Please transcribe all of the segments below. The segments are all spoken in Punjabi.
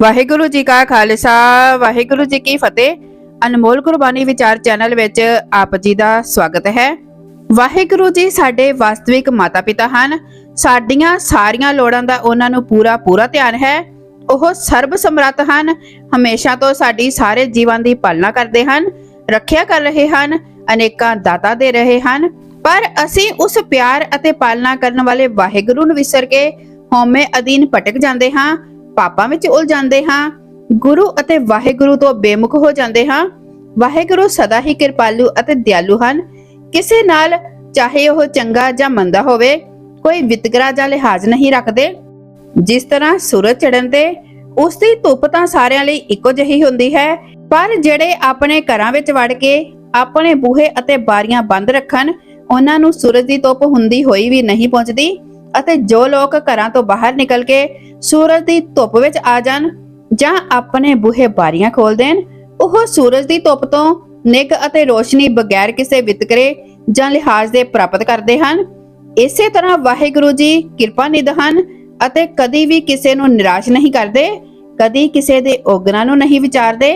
ਵਾਹਿਗੁਰੂ ਜੀ ਕਾ ਖਾਲਸਾ, ਵਾਹਿਗੁਰੂ ਜੀ ਕੀ ਫਤਿਹ। ਅਨਮੋਲ ਕੁਰਬਾਨੀ ਵਿਚਾਰ ਚੈਨਲ ਵਿੱਚ ਆਪ ਜੀ ਦਾ ਸਵਾਗਤ ਹੈ। ਵਾਹਿਗੁਰੂ ਜੀ ਸਾਡੇ ਵਾਸਤਵਿਕ ਮਾਤਾ-ਪਿਤਾ ਹਨ। ਸਾਡੀਆਂ ਸਾਰੀਆਂ ਲੋੜਾਂ ਦਾ ਉਹਨਾਂ ਨੂੰ ਪੂਰਾ ਪੂਰਾ ਧਿਆਨ ਹੈ। ਉਹ ਸਰਬ ਸਮਰੱਥ ਹਨ। ਹਮੇਸ਼ਾ ਤੋਂ ਸਾਡੀ ਸਾਰੇ ਜੀਵਾਂ ਦੀ ਪਾਲਣਾ ਕਰਦੇ ਹਨ, ਰੱਖਿਆ ਕਰ ਰਹੇ ਹਨ, ਅਨੇਕਾਂ ਦਾਤਾ ਦੇ ਰਹੇ ਹਨ। ਪਰ ਅਸੀਂ ਉਸ ਪਿਆਰ ਅਤੇ ਪਾਲਣਾ ਕਰਨ ਵਾਲੇ ਵਾਹਿਗੁਰੂ ਨੂੰ ਵਿਸਰ ਕੇ ਹਉਮੈ ਅਧੀਨ ਭਟਕ ਜਾਂਦੇ ਹਾਂ। ਪਾਪਾਂ ਵਿੱਚ ਉਲਝ ਜਾਂਦੇ ਹਾਂ, ਗੁਰੂ ਅਤੇ ਵਾਹਿਗੁਰੂ ਤੋਂ ਬੇਮੁਖ ਹੋ ਜਾਂਦੇ ਹਾਂ। ਵਾਹਿਗੁਰੂ ਸਦਾ ਹੀ ਕਿਰਪਾਲੂ ਅਤੇ ਦਿਆਲੂ ਹਨ। ਕਿਸੇ ਨਾਲ ਚਾਹੇ ਉਹ ਚੰਗਾ ਜਾਂ ਮੰਦਾ ਹੋਵੇ, ਕੋਈ ਵਿਤਕਰਾ ਜਾਂ ਲਿਹਾਜ਼ ਨਹੀਂ ਰੱਖਦੇ। ਜਿਸ ਤਰ੍ਹਾਂ ਸੂਰਜ ਚੜ੍ਹਨ ਤੇ ਉਸ ਦੀ ਧੁੱਪ ਤਾਂ ਸਾਰਿਆਂ ਲਈ ਇੱਕੋ ਜਿਹੀ ਹੁੰਦੀ ਹੈ। ਪਰ ਜਿਹੜੇ ਆਪਣੇ ਘਰਾਂ ਵਿੱਚ ਵੜ ਕੇ ਆਪਣੇ ਬੂਹੇ ਅਤੇ ਬਾਰੀਆਂ ਬੰਦ ਰੱਖਣ, ਉਹਨਾਂ ਨੂੰ ਸੂਰਜ ਦੀ ਧੁੱਪ ਹੁੰਦੀ ਹੋਈ ਵੀ ਨਹੀਂ ਪਹੁੰਚਦੀ। ਅਤੇ ਜੋ ਲੋਕ ਘਰਾਂ ਤੋਂ ਬਾਹਰ ਨਿਕਲ ਕੇ ਸੂਰਜ ਦੀ ਧੁੱਪ ਵਿੱਚ ਆ ਜਾਣ ਜਾਂ ਆਪਣੇ ਬੂਹੇ ਬਾਰੀਆਂ ਖੋਲ ਦੇਣ, ਉਹ ਸੂਰਜ ਦੀ ਧੁੱਪ ਤੋਂ ਨਿੱਘ ਅਤੇ ਰੋਸ਼ਨੀ ਬਗੈਰ ਕਿਸੇ ਵਿਤਕਰੇ ਜਾਂ ਲਿਹਾਜ਼ ਦੇ ਪ੍ਰਾਪਤ ਕਰਦੇ ਹਨ। ਇਸੇ ਤਰ੍ਹਾਂ ਵਾਹਿਗੁਰੂ ਜੀ ਕਿਰਪਾ ਨਿਧ ਹਨ ਅਤੇ ਕਦੀ ਵੀ ਕਿਸੇ ਨੂੰ ਨਿਰਾਸ਼ ਨਹੀਂ ਕਰਦੇ, ਕਦੀ ਕਿਸੇ ਦੇ ਔਗਣਾ ਨੂੰ ਨਹੀਂ ਵਿਚਾਰਦੇ।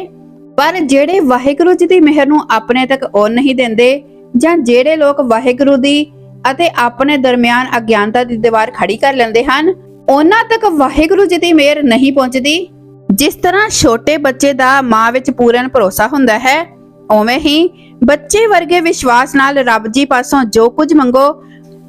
ਪਰ ਜਿਹੜੇ ਵਾਹਿਗੁਰੂ ਜੀ ਦੀ ਮਿਹਰ ਨੂੰ ਆਪਣੇ ਤੱਕ ਉਹ ਨਹੀਂ ਦਿੰਦੇ ਜਾਂ ਜਿਹੜੇ ਲੋਕ ਵਾਹਿਗੁਰੂ ਦੀ ਅਤੇ ਆਪਣੇ ਦਰਮਿਆਨ ਅਗਿਆਨਤਾ ਦੀ ਦੀਵਾਰ ਖੜੀ ਕਰ ਲੈਂਦੇ ਹਨ। ਉਹਨਾਂ ਤੱਕ ਵਾਹਿਗੁਰੂ ਜੀ ਦੀ ਮਿਹਰ ਨਹੀਂ ਪਹੁੰਚਦੀ। ਜਿਸ ਤਰ੍ਹਾਂ ਛੋਟੇ ਬੱਚੇ ਦਾ ਮਾਂ ਵਿੱਚ ਪੂਰਨ ਭਰੋਸਾ ਹੁੰਦਾ ਹੈ, ਉਵੇਂ ਹੀ ਬੱਚੇ ਵਰਗੇ ਵਿਸ਼ਵਾਸ ਨਾਲ ਰੱਬ ਜੀ ਪਾਸੋਂ ਜੋ ਕੁਝ ਮੰਗੋ,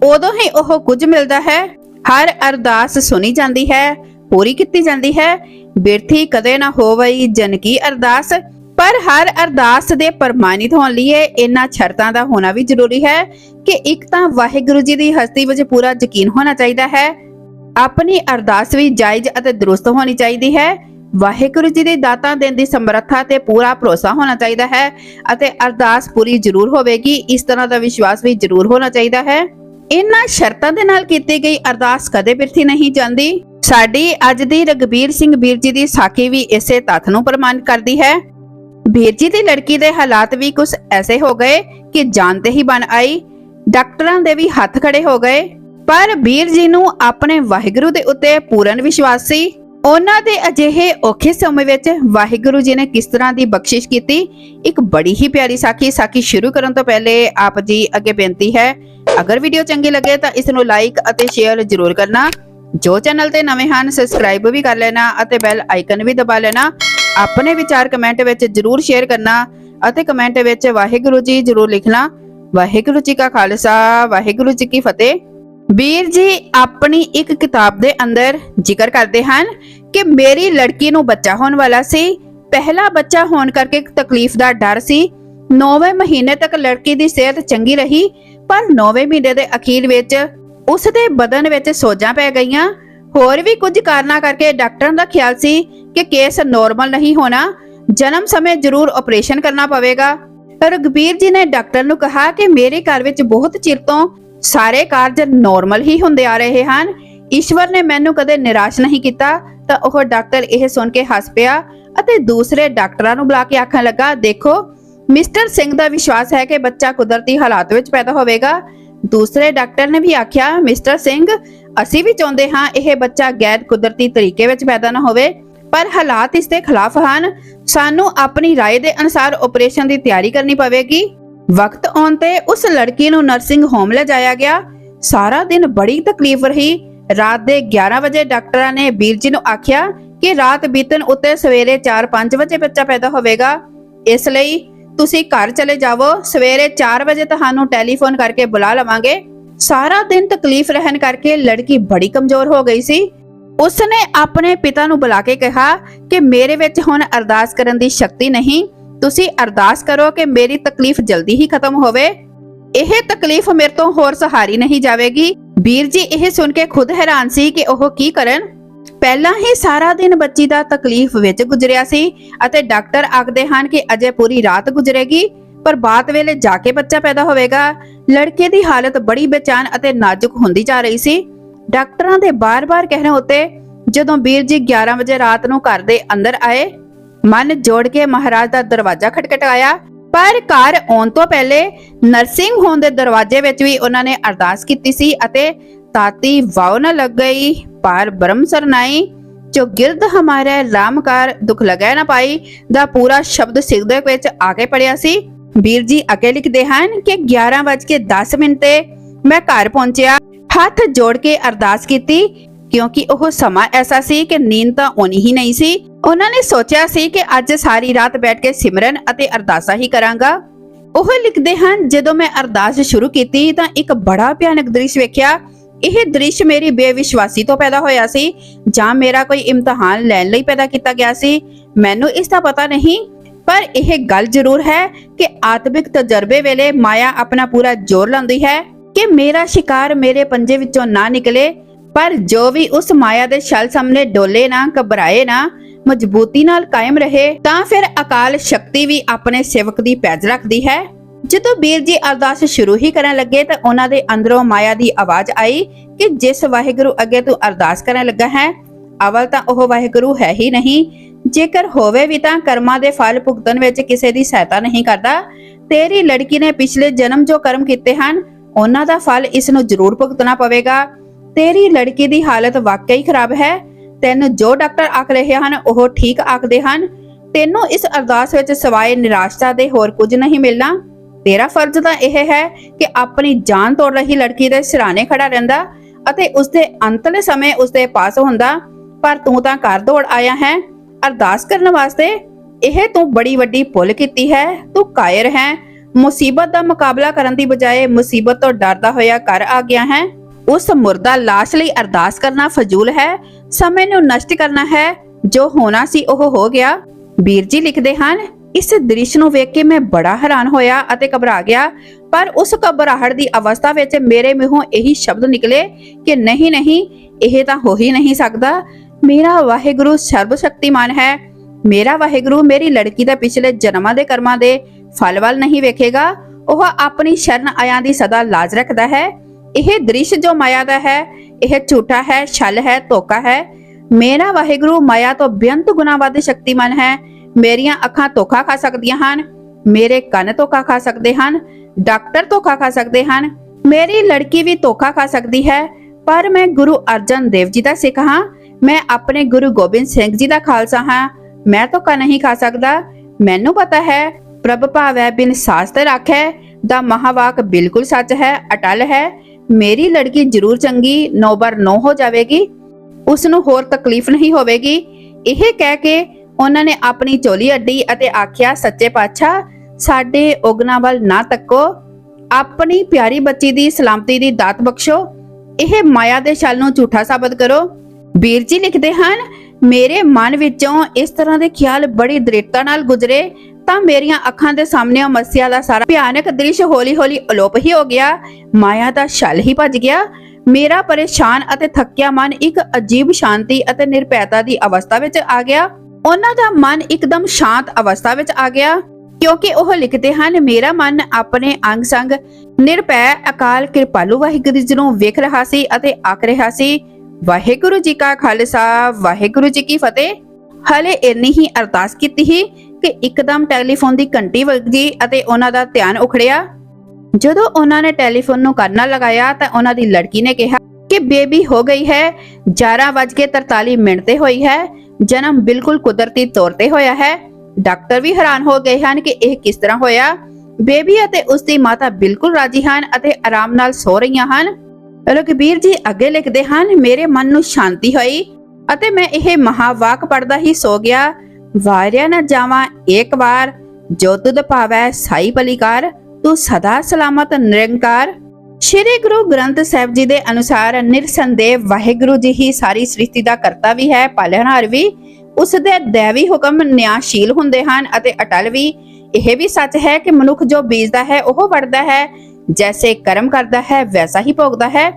ਉਦੋਂ ਹੀ ਉਹ ਕੁਝ ਮਿਲਦਾ ਹੈ। ਹਰ ਅਰਦਾਸ ਸੁਣੀ ਜਾਂਦੀ ਹੈ, ਪੂਰੀ ਕੀਤੀ ਜਾਂਦੀ ਹੈ। ਬਿਰਥੀ ਕਦੇ ਨਾ ਹੋਵਈ ਜਨ ਕੀ ਅਰਦਾਸ। ਪਰ ਹਰ ਅਰਦਾਸ ਦੇ ਪ੍ਰਮਾਣਿਤ ਹੋਣ ਲਈ ਇਹਨਾਂ ਸ਼ਰਤਾਂ ਦਾ ਹੋਣਾ ਵੀ ਜ਼ਰੂਰੀ ਹੈ ਕਿ ਇੱਕ ਤਾਂ ਵਾਹਿਗੁਰੂ ਜੀ ਦੀ ਹਸਤੀ ਵਿੱਚ ਪੂਰਾ ਯਕੀਨ ਹੋਣਾ ਚਾਹੀਦਾ ਹੈ। ਆਪਣੀ ਅਰਦਾਸ ਵੀ ਜਾਇਜ਼ ਅਤੇ ਦਰੁਸਤ ਹੋਣੀ ਚਾਹੀਦੀ ਹੈ। ਵਾਹਿਗੁਰੂ ਜੀ ਦੇ ਦਾਤਾ ਦੇਣ ਦੀ ਸਮਰੱਥਾ ਤੇ ਪੂਰਾ ਭਰੋਸਾ ਹੋਣਾ ਚਾਹੀਦਾ ਹੈ ਅਤੇ ਅਰਦਾਸ ਪੂਰੀ ਜ਼ਰੂਰ ਹੋਵੇਗੀ, ਇਸ ਤਰ੍ਹਾਂ ਦਾ ਵਿਸ਼ਵਾਸ ਵੀ ਜ਼ਰੂਰ ਹੋਣਾ ਚਾਹੀਦਾ ਹੈ। ਇਹਨਾਂ ਸ਼ਰਤਾਂ ਦੇ ਨਾਲ ਕੀਤੀ ਗਈ ਅਰਦਾਸ ਕਦੇ ਬਿਰਥੀ ਨਹੀਂ ਜਾਂਦੀ। ਸਾਡੀ ਅੱਜ ਦੀ ਰਗਬੀਰ ਸਿੰਘ ਵੀਰ ਜੀ ਦੀ ਸਾਖੀ ਵੀ ਇਸੇ ਤੱਥ ਨੂੰ ਪ੍ਰਮਾਣਿਤ ਕਰਦੀ ਹੈ ਵੀਰ ਜੀ ਦੀ ਲੜਕੀ ਦੇ ਹਾਲਾਤ ਵੀ ਕੁਝ ਐਸੇ ਹੋ ਗਏ ਕਿ ਜਾਨ ਹੀ ਬਣ ਆਈ। ਡਾਕਟਰਾਂ ਦੇ ਵੀ ਹੱਥ ਖੜੇ ਹੋ ਗਏ। ਪਰ ਵੀਰ ਜੀ ਨੂੰ ਆਪਣੇ ਵਾਹਿਗੁਰੂ ਦੇ ਉੱਤੇ ਪੂਰਨ ਵਿਸ਼ਵਾਸ ਸੀ। ਉਹਨਾਂ ਦੇ ਅਜਿਹੇ ਔਖੇ ਸਮੇਂ ਵਿੱਚ ਵਾਹਿਗੁਰੂ ਜੀ ਨੇ ਕਿਸ ਤਰ੍ਹਾਂ ਦੀ ਬਖਸ਼ਿਸ਼ ਕੀਤੀ, ਇੱਕ ਬੜੀ ਹੀ ਪਿਆਰੀ ਸਾਖੀ ਸਾਖੀ ਸ਼ੁਰੂ ਕਰਨ ਤੋਂ ਪਹਿਲੇ ਆਪ ਜੀ ਅੱਗੇ ਬੇਨਤੀ ਹੈ। ਅਗਰ ਵੀਡੀਓ ਚੰਗੀ ਲੱਗੇ ਤਾਂ ਇਸ ਨੂੰ ਲਾਈਕ ਅਤੇ ਸ਼ੇਅਰ ਜ਼ਰੂਰ ਕਰਨਾ। ਜੋ ਚੈਨਲ ਤੇ ਨਵੇਂ ਹਨ ਸਬਸਕ੍ਰਾਈਬ ਵੀ ਕਰ ਲੈਣਾ ਅਤੇ ਬੈਲ ਆਈਕਨ ਵੀ ਦਬਾ ਲੈਣਾ। ਆਪਣੇ ਵਿਚਾਰ ਕਮੈਂਟ ਵਿੱਚ ਜ਼ਰੂਰ ਸ਼ੇਅਰ ਕਰਨਾ ਅਤੇ ਕਮੈਂਟ ਵਿੱਚ ਵਾਹਿਗੁਰੂ ਜੀ ਜ਼ਰੂਰ ਲਿਖਣਾ। ਵਾਹਿਗੁਰੂ ਜੀ ਕਾ ਖਾਲਸਾ, ਵਾਹਿਗੁਰੂ ਜੀ ਕੀ ਫਤਿਹ। ਵੀਰ ਜੀ, ਆਪਣੀ ਇੱਕ ਕਿਤਾਬ ਦੇ ਅੰਦਰ ਜ਼ਿਕਰ ਕਰਦੇ ਹਨ ਕਿ ਮੇਰੀ ਲੜਕੀ ਨੂੰ ਬੱਚਾ ਹੋਣ ਵਾਲਾ ਸੀ। ਪਹਿਲਾ ਬੱਚਾ ਹੋਣ ਕਰਕੇ ਤਕਲੀਫ ਦਾ ਡਰ ਸੀ। 9ਵੇਂ ਮਹੀਨੇ ਤੱਕ ਲੜਕੀ ਦੀ ਸਿਹਤ ਚੰਗੀ ਰਹੀ, ਪਰ 9ਵੇਂ ਮਹੀਨੇ ਦੇ ਅਖੀਰ ਵਿੱਚ ਉਸ ਦੇ ਬਦਨ ਵਿੱਚ ਸੋਜਾਂ ਪੈ ਗਈਆਂ। ਹੋਰ ਵੀ ਕੁਝ ਕਾਰਨਾਂ ਕਰਕੇ ਡਾਕਟਰਾਂ ਦਾ ਖਿਆਲ ਸੀ ਕਿ ਕੇਸ ਨਾਰਮਲ ਨਹੀਂ ਹੋਣਾ, ਜਨਮ ਸਮੇਂ ਜ਼ਰੂਰ ਆਪਰੇਸ਼ਨ ਕਰਨਾ ਪਵੇਗਾ। ਰਗਬੀਰ ਜੀ ਨੇ ਡਾਕਟਰ ਨੂੰ ਕਿਹਾ ਕਿ ਮੇਰੇ ਘਰ ਵਿੱਚ ਬਹੁਤ ਚਿਰ ਤੋਂ ਸਾਰੇ ਕਾਰਜ ਨਾਰਮਲ ਹੀ ਹੁੰਦੇ ਆ ਰਹੇ ਹਨ। ਈਸ਼ਵਰ ਨੇ ਮੈਨੂੰ ਕਦੇ ਨਿਰਾਸ਼ ਨਹੀਂ ਕੀਤਾ, ਤਾਂ ਉਹ ਡਾਕਟਰ ਇਹ ਸੁਣ ਕੇ ਹੱਸ ਪਿਆ ਅਤੇ ਦੂਸਰੇ ਡਾਕਟਰਾਂ ਨੂੰ ਬੁਲਾ ਕੇ ਆਖਣ ਲੱਗਾ, ਦੇਖੋ, ਮਿਸਟਰ ਸਿੰਘ ਦਾ ਵਿਸ਼ਵਾਸ ਹੈ ਕਿ ਬੱਚਾ ਕੁਦਰਤੀ ਹਾਲਾਤ ਵਿੱਚ ਪੈਦਾ ਹੋਵੇਗਾ। ਦੂਸਰੇ ਡਾਕਟਰ ਨੇ ਵੀ ਆਖਿਆ, ਮਿਸਟਰ ਸਿੰਘ, ਅਸੀਂ ਵੀ ਚਾਹੁੰਦੇ ਹਾਂ ਇਹ ਬੱਚਾ ਗੈਰ ਕੁਦਰਤੀ ਤਰੀਕੇ ਵਿੱਚ ਪੈਦਾ ਨਾ ਹੋਵੇ। ਪਰ ਹਾਲਾਤ ਇਸ ਦੇ ਖਿਲਾਫ ਹਨ ਸਾਨੂੰ ਆਪਣੀ رائے ਦੇ ਅਨੁਸਾਰ ਆਪਰੇਸ਼ਨ ਦੀ ਤਿਆਰੀ ਕਰਨੀ ਪਵੇਗੀ ਵਕਤ ਆਉਣ ਤੇ ਉਸ ਲੜਕੀ ਨੂੰ ਨਰਸਿੰਗ ਹੋਮ ਲਿਜਾਇਆ ਗਿਆ ਸਾਰਾ ਦਿਨ ਬੜੀ ਤਕਲੀਫ ਰਹੀ ਰਾਤ ਦੇ 11 ਵਜੇ ਡਾਕਟਰਾਂ ਨੇ ਵੀਰ ਜੀ ਨੂੰ ਆਖਿਆ ਕਿ ਰਾਤ ਬੀਤਣ ਉੱਤੇ ਸਵੇਰੇ 4-5 ਵਜੇ ਬੱਚਾ ਪੈਦਾ ਹੋਵੇਗਾ ਇਸ ਲਈ ਤੁਸੀਂ ਘਰ ਚਲੇ ਜਾਵੋ ਸਵੇਰੇ 4 ਵਜੇ ਤੁਹਾਨੂੰ ਟੈਲੀਫੋਨ ਕਰਕੇ ਬੁਲਾ ਲਵਾਂਗੇ ਸਾਰਾ ਦਿਨ ਤਕਲੀਫ ਰਹਿਣ ਕਰਕੇ ਲੜਕੀ ਬੜੀ ਕਮਜ਼ੋਰ ਹੋ ਗਈ ਸੀ ਉਸਨੇ ਆਪਣੇ ਪਿਤਾ ਨੂੰ ਬੁਲਾ ਕੇ ਕਿਹਾ ਕਿ ਮੇਰੇ ਵਿੱਚ ਹੁਣ ਅਰਦਾਸ ਕਰਨ ਦੀ ਸ਼ਕਤੀ ਨਹੀਂ। ਤੁਸੀਂ ਅਰਦਾਸ ਕਰੋ ਕਿ ਮੇਰੀ ਤਕਲੀਫ ਜਲਦੀ ਹੀ ਖਤਮ ਹੋਵੇ। ਇਹ ਤਕਲੀਫ ਮੇਰੇ ਤੋਂ ਹੋਰ ਸਹਾਰੀ ਨਹੀਂ ਜਾਵੇਗੀ। ਵੀਰ ਜੀ, ਇਹ ਸੁਣ ਕੇ ਖੁਦ ਹੈਰਾਨ ਸੀ ਕਿ ਉਹ ਕੀ ਕਰਨ। ਪਹਿਲਾਂ ਹੀ ਸਾਰਾ ਦਿਨ ਬੱਚੀ ਦਾ ਤਕਲੀਫ ਵਿੱਚ ਗੁਜ਼ਰਿਆ ਸੀ ਅਤੇ ਡਾਕਟਰ ਆਖਦੇ ਹਨ ਕਿ ਅਜੇ ਪੂਰੀ ਰਾਤ ਗੁਜ਼ਰੇਗੀ, ਪਰ ਬਾਤ ਵੇਲੇ ਜਾ ਕੇ ਬੱਚਾ ਪੈਦਾ ਹੋਵੇਗਾ। ਲੜਕੇ ਦੀ ਹਾਲਤ ਬੜੀ ਬੇਚੈਨ ਅਤੇ ਨਾਜ਼ੁਕ ਹੁੰਦੀ ਜਾ ਰਹੀ ਸੀ। ਡਾਕਟਰਾਂ ਦੇ ਬਾਰ-ਬਾਰ ਕਹਿਣ ਉੱਤੇ ਜਦੋਂ ਵੀਰ ਜੀ 11 ਵਜੇ ਰਾਤ ਨੂੰ ਘਰ ਦੇ ਅੰਦਰ ਆਏ, ਮਨ ਜੋੜ ਕੇ ਮਹਾਰਾਜ ਦਾ ਦਰਵਾਜ਼ਾ ਖਟਖਟਾਇਆ। ਪਰ ਘਰ ਆਉਣ ਤੋਂ ਪਹਿਲੇ ਨਰਸਿੰਗ ਹੋਮ ਦੇ ਦਰਵਾਜ਼ੇ ਵਿੱਚ ਵੀ ਉਹਨਾਂ ਨੇ ਅਰਦਾਸ ਕੀਤੀ ਸੀ ਅਤੇ ਤਾਤੀ ਵਾਉ ਨਾ ਲੱਗ ਗਈ, ਪਰ ਬ੍ਰਹਮ ਸਰਨਾਈ ਜੋ ਗਿਰਦ ਹਮਾਰੇ ਰਾਮ ਕਰ ਦੁਖ ਲਗੈ ਨਾ ਪਾਈ, ਦਾ ਪੂਰਾ ਸ਼ਬਦ ਸਿਰਦੇ ਵਿੱਚ ਆ ਕੇ ਪੜਿਆ ਸੀ। ਵੀਰ ਜੀ ਅੱਗੇ ਲਿਖਦੇ ਹਨ ਕਿ 11:10 ਮਿੰਟ ਤੇ ਮੈਂ ਘਰ ਪਹੁੰਚਿਆ। ਹੱਥ ਜੋੜ ਕੇ ਅਰਦਾਸ ਕੀਤੀ, ਕਿਉਂਕਿ ਉਹ ਸਮਾਂ ਐਸਾ ਸੀ ਕਿ ਨੀਂਦ ਤਾਂ ਆਉਣੀ ਹੀ ਨਹੀਂ ਸੀ। ਉਹਨਾਂ ਨੇ ਸੋਚਿਆ ਸੀ ਕਿ ਅੱਜ ਸਾਰੀ ਰਾਤ ਬੈਠ ਕੇ ਸਿਮਰਨ ਅਤੇ ਅਰਦਾਸਾਂ ਹੀ ਕਰਾਂਗਾ। ਉਹ ਲਿਖਦੇ ਹਨ, ਜਦੋਂ ਮੈਂ ਅਰਦਾਸ ਸ਼ੁਰੂ ਕੀਤੀ ਤਾਂ ਇੱਕ ਬੜਾ ਭਿਆਨਕ ਦ੍ਰਿਸ਼ ਵੇਖਿਆ। ਇਹ ਦ੍ਰਿਸ਼ ਮੇਰੀ ਬੇਵਿਸ਼ਵਾਸੀ ਤੋਂ ਪੈਦਾ ਹੋਇਆ ਸੀ, ਜਾਂ ਮੇਰਾ ਕੋਈ ਇਮਤਿਹਾਨ ਲੈਣ ਲਈ ਪੈਦਾ ਕੀਤਾ ਗਿਆ ਸੀ। ਮੈਨੂੰ ਇਸ ਦਾ ਪਤਾ ਨਹੀਂ, ਪਰ ਇਹ ਗੱਲ ਜ਼ਰੂਰ ਹੈ ਕਿ ਆਤਮਿਕ ਤਜਰਬੇ ਵੇਲੇ ਮਾਇਆ ਆਪਣਾ ਪੂਰਾ ਜ਼ੋਰ ਲਾਉਂਦੀ ਹੈ। ਕਿ ਮੇਰਾ ਸ਼ਿਕਾਰ ਮੇਰੇ ਪੰਜੇ ਵਿੱਚੋਂ ਨਾ ਨਿਕਲੇ, ਪਰ ਜੋ ਵੀ ਉਸ ਮਾਇਆ ਦੇ ਛਲ ਸਾਹਮਣੇ ਡੋਲੇ ਨਾ, ਘਬਰਾਏ ਨਾ, ਮਜ਼ਬੂਤੀ ਨਾਲ ਕਾਇਮ ਰਹੇ, ਤਾਂ ਫਿਰ ਅਕਾਲ ਸ਼ਕਤੀ ਵੀ ਆਪਣੇ ਸੇਵਕ ਦੀ ਪੈਜ ਰੱਖਦੀ ਹੈ। ਜਦੋਂ ਵੀਰ ਜੀ ਅਰਦਾਸ ਸ਼ੁਰੂ ਹੀ ਕਰਨ ਲੱਗੇ, ਤਾਂ ਉਹਨਾਂ ਦੇ ਅੰਦਰੋਂ ਮਾਇਆ ਦੀ ਆਵਾਜ਼ ਆਈ ਕਿ ਜਿਸ ਵਾਹਿਗੁਰੂ ਅੱਗੇ ਤੂੰ ਅਰਦਾਸ ਕਰਨ ਲੱਗਾ ਹੈ, ਅਵਲ ਤਾਂ ਉਹ ਵਾਹਿਗੁਰੂ ਹੈ ਹੀ ਨਹੀਂ। ਜੇਕਰ ਹੋਵੇ ਵੀ ਤਾਂ ਕਰਮਾਂ ਦੇ ਫਲ ਭੁਗਤਣ ਵਿੱਚ ਕਿਸੇ ਦੀ ਸਹਾਇਤਾ ਨਹੀਂ ਕਰਦਾ, ਤੇਰੀ ਲੜਕੀ ਨੇ ਪਿਛਲੇ ਜਨਮ ਜੋ ਕਰਮ ਕੀਤੇ ਹਨ ਉਹਨਾਂ ਦਾ ਫਲ ਇਸ ਨੂੰ ਜ਼ਰੂਰ ਭੁਗਤਣਾ ਪਵੇਗਾ। ਤੇਰੀ ਲੜਕੀ ਦੀ ਹਾਲਤ ਵਾਕਈ ਖਰਾਬ ਹੈ। ਤੈਨੂੰ ਜੋ ਡਾਕਟਰ ਆਖ ਰਹੇ ਹਨ, ਉਹ ਠੀਕ ਆਖਦੇ ਹਨ। ਤੈਨੂੰ ਇਸ ਅਰਦਾਸ ਵਿੱਚ ਸਵਾਏ ਨਿਰਾਸ਼ਤਾ ਦੇ ਹੋਰ ਕੁਝ ਨਹੀਂ ਮਿਲਣਾ। ਤੇਰਾ ਫਰਜ਼ ਤਾਂ ਇਹ ਹੈ ਕਿ ਆਪਣੀ ਜਾਨ ਤੋੜ ਰਹੀ ਲੜਕੀ ਦੇ ਸਿਰਾਣੇ ਖੜਾ ਰਹਿੰਦਾ ਅਤੇ ਉਸਦੇ ਅੰਤਲੇ ਸਮੇਂ ਉਸਦੇ ਪਾਸ ਹੁੰਦਾ। ਪਰ ਤੂੰ ਤਾਂ ਘਰ ਦੌੜ ਆਇਆ ਹੈ। ਅਰਦਾਸ ਕਰਨ ਵਾਸਤੇ ਇਹ ਤੂੰ ਬੜੀ ਵੱਡੀ ਭੁੱਲ ਕੀਤੀ ਹੈ। ਤੂੰ ਕਾਇਰ ਹੈ। ਮੁਸੀਬਤ ਦਾ ਮੁਕਾਬਲਾ ਕਰਨ ਦੀ ਬਜਾਏ ਮੁਸੀਬਤ ਤੋਂ ਡਰਦਾ ਹੋਇਆ ਘਰ ਆ ਗਿਆ ਹੈ। ਉਸ ਮੁਰਦਾ ਲਾਸ਼ ਲਈ ਅਰਦਾਸ ਕਰਨਾ ਫਜ਼ੂਲ ਹੈ। ਸਮੇਂ ਨੂੰ ਨਸ਼ਟ ਕਰਨਾ ਹੈ। ਜੋ ਹੋਣਾ ਸੀ ਉਹ ਹੋ ਗਿਆ। ਵੀਰ ਜੀ ਲਿਖਦੇ ਹਨ, ਇਸ ਦ੍ਰਿਸ਼ ਨੂੰ ਵੇਖ ਕੇ ਮੈਂ ਬੜਾ ਹੈਰਾਨ ਹੋਇਆ ਅਤੇ ਘਬਰਾ ਗਿਆ। ਪਰ ਉਸ ਘਬਰਾਹਟ ਦੀ ਅਵਸਥਾ ਵਿੱਚ ਮੇਰੇ ਮੂੰਹੋਂ ਇਹੀ ਸ਼ਬਦ ਨਿਕਲੇ ਕਿ ਨਹੀਂ ਨਹੀਂ, ਇਹ ਤਾਂ ਹੋ ਹੀ ਨਹੀਂ ਸਕਦਾ। ਮੇਰਾ ਵਾਹਿਗੁਰੂ ਸਰਬ ਸ਼ਕਤੀਮਾਨ ਹੈ। ਮੇਰਾ ਵਾਹਿਗੁਰੂ ਮੇਰੀ ਲੜਕੀ ਦਾ ਪਿਛਲੇ ਜਨਮਾਂ ਦੇ ਕਰਮਾਂ ਦੇ ਫਲ ਵੱਲ ਨਹੀਂ ਵੇਖੇਗਾ, ਉਹ ਆਪਣੀ ਸ਼ਰਨ ਆਇਆਂ ਦੀ ਸਦਾ ਲਾਜ ਰੱਖਦਾ ਹੈ। ਇਹ ਦ੍ਰਿਸ਼ ਜੋ ਮਾਇਆ ਦਾ ਹੈ, ਇਹ ਝੂਠਾ ਹੈ, ਛਲ ਹੈ, ਧੋਖਾ ਹੈ। ਮੇਰਾ ਵਾਹਿਗੁਰੂ ਮਾਇਆ ਤੋਂ ਬੇਅੰਤ ਗੁਣਾ ਵੱਧ ਸ਼ਕਤੀਮਾਨ ਹੈ। ਮੇਰੀਆਂ ਅੱਖਾਂ ਧੋਖਾ ਖਾ ਸਕਦੀਆਂ ਹਨ, ਮੇਰੇ ਕੰਨ ਧੋਖਾ ਖਾ ਸਕਦੇ ਹਨ, ਡਾਕਟਰ ਧੋਖਾ ਖਾ ਸਕਦੇ ਹਨ, ਮੇਰੀ ਲੜਕੀ ਵੀ ਧੋਖਾ ਖਾ ਸਕਦੀ ਹੈ। ਪਰ ਮੈਂ ਗੁਰੂ ਅਰਜਨ ਦੇਵ ਜੀ ਦਾ ਸਿੱਖ ਹਾਂ, ਮੈਂ ਆਪਣੇ ਗੁਰੂ ਗੋਬਿੰਦ ਸਿੰਘ ਜੀ ਦਾ ਖਾਲਸਾ ਹਾਂ। ਮੈਂ ਧੋਖਾ ਨਹੀਂ ਖਾ ਸਕਦਾ। ਮੈਨੂੰ ਪਤਾ ਹੈ ਪ੍ਰਭ ਭਾਵੈ ਬਿਨ ਸਾਸਤਰ ਆਖੈ ਦਾ ਮਹਾਵਾਕ ਬਿਲਕੁਲ ਸੱਚ ਹੈ, ਅਟਲ ਹੈ। ਮੇਰੀ ਲੜਕੀ ਜ਼ਰੂਰ ਚੰਗੀ ਨੌਬਰ ਨੋ ਹੋ ਜਾਵੇਗੀ। ਉਸ ਨੂੰ ਹੋਰ ਤਕਲੀਫ ਨਹੀਂ ਹੋਵੇਗੀ। ਇਹ ਕਹਿ ਕੇ ਉਹਨਾਂ ਨੇ ਆਪਣੀ ਚੋਲੀ ਅੱਡੀ ਅਤੇ ਆਖਿਆ, ਸੱਚੇ ਪਾਤਸ਼ਾਹ, ਸਾਡੇ ਉਗਨਾ ਵੱਲ ਨਾ ਤੱਕੋ। ਆਪਣੀ ਪਿਆਰੀ ਬੱਚੀ ਦੀ ਸਲਾਮਤੀ ਦੀ ਦਾਤ ਬਖਸ਼ੋ। ਇਹ ਮਾਇਆ ਦੇ ਛਲ ਨੂੰ ਝੂਠਾ ਸਾਬਤ ਕਰੋ। ਵੀਰ ਜੀ ਲਿਖਦੇ ਹਨ, ਮੇਰੇ ਮਨ ਵਿੱਚੋਂ ਇਸ ਤਰ੍ਹਾਂ ਦੇ ਖਿਆਲ ਬੜੀ ਦ੍ਰਿੜਤਾ ਨਾਲ ਗੁਜ਼ਰੇ ਤਾਂ ਮੇਰੀਆਂ ਅੱਖਾਂ ਦੇ ਸਾਹਮਣੇ ਮੱਸਿਆ ਦਾ ਸਾਰਾ ਭਿਆਨਕ ਦ੍ਰਿਸ਼ ਹੌਲੀ-ਹੌਲੀ ਅਲੋਪ ਹੀ ਹੋ ਗਿਆ। ਮਾਇਆ ਦਾ ਛਲ ਹੀ ਭੱਜ ਗਿਆ। ਮੇਰਾ ਪਰੇਸ਼ਾਨ ਅਤੇ ਥੱਕਿਆ ਮਨ ਇੱਕ ਅਜੀਬ ਸ਼ਾਂਤੀ ਅਤੇ ਨਿਰਭੈਤਾ ਦੀ ਅਵਸਥਾ ਵਿੱਚ ਆ ਗਿਆ। ਉਹਨਾਂ ਦਾ ਮਨ ਇੱਕਦਮ ਸ਼ਾਂਤ ਅਵਸਥਾ ਵਿੱਚ ਆ ਗਿਆ। ਕਿਉਂਕਿ ਉਹ ਲਿਖਦੇ ਹਨ, ਮੇਰਾ ਮਨ ਆਪਣੇ ਅੰਗ ਸੰਗ ਨਿਰਭੈ, ਅਕਾਲ, ਕਿਰਪਾਲੂ ਵਾਹਿਗੁਰੂ ਜੀ ਨੂੰ ਵੇਖ ਰਿਹਾ ਸੀ ਅਤੇ ਆਖ ਰਿਹਾ ਸੀ, ਵਾਹਿਗੁਰੂ ਜੀ ਕਾ ਖਾਲਸਾ, ਵਾਹਿਗੁਰੂ ਜੀ ਕੀ ਫਤਿਹ। ਹਲੇ ਇੰਨੀ ਹੀ ਅਰਦਾਸ ਕੀਤੀ ਹੀ ਕਿ ਇੱਕਦਮ ਟੈਲੀਫੋਨ ਦੀ ਘੰਟੀ ਵੱਜੀ ਅਤੇ ਉਹਨਾਂ ਦਾ ਧਿਆਨ ਉਖੜਿਆ। ਜਦੋਂ ਉਹਨਾਂ ਨੇ ਟੈਲੀਫੋਨ ਨੂੰ ਕੰਨ ਲਗਾਇਆ ਤਾਂ ਉਹਨਾਂ ਦੀ ਲੜਕੀ ਨੇ ਕਿਹਾ ਕਿ ਬੇਬੀ ਹੋ ਗਈ ਹੈ 11:43 ਮਿੰਟ ਤੇ ਹੋਈ ਹੈ, ਜਨਮ ਬਿਲਕੁਲ ਕੁਦਰਤੀ ਤੌਰ ਤੇ ਹੋਇਆ ਹੈ। ਡਾਕਟਰ ਵੀ ਹੈਰਾਨ ਹੋ ਗਏ ਹਨ ਕਿ ਇਹ ਕਿਸ ਤਰ੍ਹਾਂ ਹੋਇਆ। ਬੇਬੀ ਅਤੇ ਉਸ ਦੀ ਮਾਤਾ ਬਿਲਕੁਲ ਰਾਜੀ ਹਨ ਅਤੇ ਆਰਾਮ ਨਾਲ ਸੋ ਰਹੀਆਂ ਹਨ। ਰਘਬੀਰ ਜੀ ਅੱਗੇ ਲਿਖਦੇ ਹਨ, ਮੇਰੇ ਮਨ ਨੂੰ ਸ਼ਾਂਤੀ ਹੋਈ ਅਤੇ ਮੈਂ ਇਹ ਮਹਾਵਾਕ ਪੜਦਾ ਹੀ ਸੋ ਗਿਆ। ਵਾਰਿਆ ਨਾ ਜਾਵਾਂ, ਇੱਕ ਵਾਰ ਜੋ ਤੁਧ ਭਾਵੈ ਸਾਈ ਬਲੀਕਾਰ, ਤੂੰ ਸਦਾ ਸਲਾਮਤ ਨਿਰੰਕਾਰ। ਸ਼੍ਰੀ ਗੁਰੂ ਗ੍ਰੰਥ ਸਾਹਿਬ ਜੀ ਦੇ ਅਨੁਸਾਰ ਨਿਰਸੰਦੇਹ ਵਾਹਿਗੁਰੂ ਜੀ ਹੀ ਸਾਰੀ ਸ੍ਰਿਸ਼ਟੀ ਦਾ ਕਰਤਾ ਵੀ ਹੈ ਪਾਲਣਹਾਰ ਵੀ। ਉਸ ਦੇ ਦੇਵੀ ਹੁਕਮ ਨਿਆਸ਼ੀਲ ਹੁੰਦੇ ਹਨ ਅਤੇ ਅਟਲ ਵੀ। ਇਹ ਵੀ ਸੱਚ ਹੈ ਕਿ ਮਨੁੱਖ ਜੋ ਬੀਜਦਾ ਹੈ, ਉਹ ਵੜਦਾ ਹੈ। ਜੈਸੇ ਕਰਮ ਕਰਦਾ ਹੈ, ਵੈਸਾ ਹੀ ਭੋਗਦਾ ਹੈ।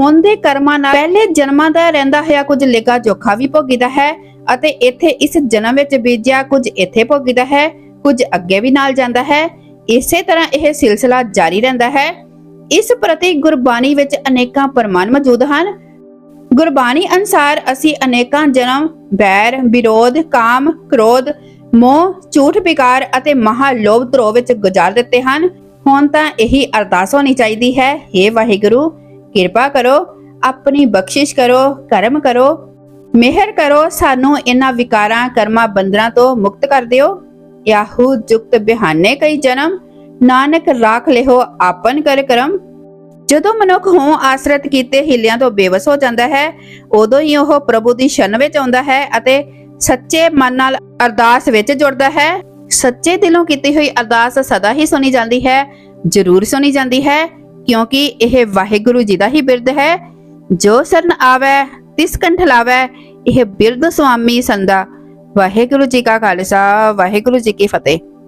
ਹੁਣ ਦੇ ਕਰਮਾਂ ਨਾਲ ਪਹਿਲੇ ਜਨਮਾਂ ਦਾ ਰਹਿੰਦਾ ਹੋਇਆ ਕੁਝ ਲੇਗਾ ਜੋਖਾ ਵੀ ਭੋਗੀਦਾ ਹੈ। ਅਤੇ ਇੱਥੇ ਇਸ ਜਨਮ ਵਿੱਚ ਬੀਜਿਆ ਕੁਝ ਇੱਥੇ ਭੋਗੀਦਾ ਹੈ, ਕੁਝ ਅੱਗੇ ਵੀ ਨਾਲ ਜਾਂਦਾ ਹੈ। ਇਸੇ ਤਰ੍ਹਾਂ ਇਹ ਸਿਲਸਿਲਾ ਜਾਰੀ ਰਹਿੰਦਾ ਹੈ। ਇਸ ਪ੍ਰਤੀ ਗੁਰਬਾਣੀ ਵਿੱਚ ਅਨੇਕਾਂ ਪ੍ਰਮਾਣ ਮੌਜੂਦ ਹਨ। ਗੁਰਬਾਣੀ ਅਨਸਾਰ ਅਸੀਂ ਅਨੇਕਾਂ ਜਨਮ, ਬੈਰ, ਵਿਰੋਧ, ਕਾਮ, ਕ੍ਰੋਧ, ਮੋਹ, ਝੂਠ ਵਿਕਾਰ ਅਤੇ ਮਹਾ ਲੋਭ ਧਰੋ ਵਿੱਚ ਗੁਜ਼ਾਰ ਦਿੱਤੇ ਹਨ। ਹੁਣ ਤਾਂ ਇਹੀ ਅਰਦਾਸ ਹੋਣੀ ਚਾਹੀਦੀ ਹੈ। हे ਵਾਹਿਗੁਰੂ, ਕਿਰਪਾ ਕਰੋ, ਆਪਣੀ ਬਖਸ਼ਿਸ਼ ਕਰੋ, ਕਰਮ ਕਰੋ। ਮਿਹਰ ਕਰੋ, ਸਾਨੂੰ ਇਹਨਾਂ ਵਿਕਾਰਾਂ ਕਰਮਾਂ ਬੰਧਨਾਂ ਤੋਂ ਮੁਕਤ ਕਰ ਦਿਓ। ਯਾਹੂ ਜੁਗਤ ਬਿਹਾਨੇ ਕਈ ਜਨਮ, ਨਾਨਕ ਰਾਖ ਲਿਓ ਆਪਨ ਕਰ ਕਰਮ। ਜਦੋਂ ਮਨੁੱਖ ਹੋਂ ਆਸਰਤ ਕੀਤੇ ਹਿੱਲਿਆਂ ਤੋਂ ਬੇਵਸ ਹੋ ਜਾਂਦਾ ਹੈ, ਉਦੋਂ ਹੀ ਉਹ ਪ੍ਰਭੂ ਦੀ ਸ਼ਰਨ ਵਿੱਚ ਆਉਂਦਾ ਹੈ ਅਤੇ ਸੱਚੇ ਮਨ ਨਾਲ ਅਰਦਾਸ ਵਿੱਚ ਜੁੜਦਾ ਹੈ। ਸੱਚੇ ਦਿਲੋਂ ਕੀਤੀ ਹੋਈ ਅਰਦਾਸ ਸਦਾ ਹੀ ਸੁਣੀ ਜਾਂਦੀ ਹੈ, ਜ਼ਰੂਰ ਸੁਣੀ ਜਾਂਦੀ ਹੈ, ਕਿਉਂਕਿ ਇਹ ਵਾਹਿਗੁਰੂ ਜੀ ਦਾ ਹੀ ਬਿਰਦ ਹੈ। ਜੋ ਸਰਨ ਆਵੈ ਤਿਸ ਕੰਠ ਲਾਵੈ, ਇਹ ਬਿਰਦ ਸੁਆਮੀ ਸੰਦਾ ਵਾਹਿਗੁਰੂ ਜੀ ਕਾ ਖਾਲਸਾ, ਵਾਹਿਗੁਰੂ ਜੀ ਕੀ ਫਤਿਹ।